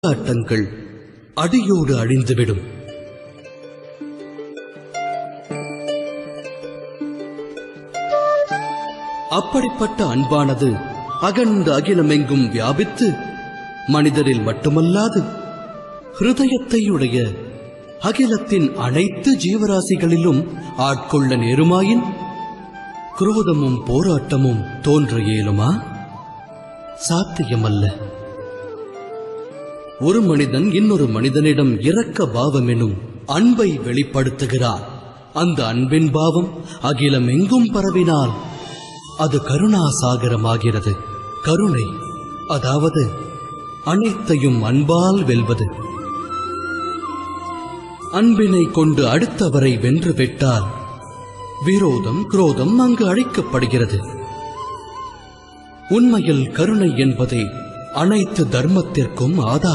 போராட்டங்கள் அடியோடு அழிந்துவிடும். அப்படிப்பட்ட அன்பானது அகண்ட அகிலமெங்கும் வியாபித்து மனிதரில் மட்டுமல்லாது ஹிருதயத்தையுடைய அகிலத்தின் அனைத்து ஜீவராசிகளிலும் ஆட்கொள்ள நேருமாயின் குரோதமும் போராட்டமும் தோன்ற இயலுமா? சாத்தியமல்ல. ஒரு மனிதன் இன்னொரு மனிதனிடம் இரக்க பாவம் எனும் அன்பை வெளிப்படுத்துகிறார். அந்த அன்பின் பாவம் அகிலம் எங்கும் பரவினால் அது கருணாசாகரமாகிறது. கருணை அதாவது அனைத்தையும் அன்பால் வெல்வது. அன்பினை கொண்டு அடுத்தவரை வென்று விட்டால் விரோதம் குரோதம் அங்கு அழைக்கப்படுகிறது. உண்மையில் கருணை என்பதை அனைத்து தர்மத்திற்கும் ஆதாரம்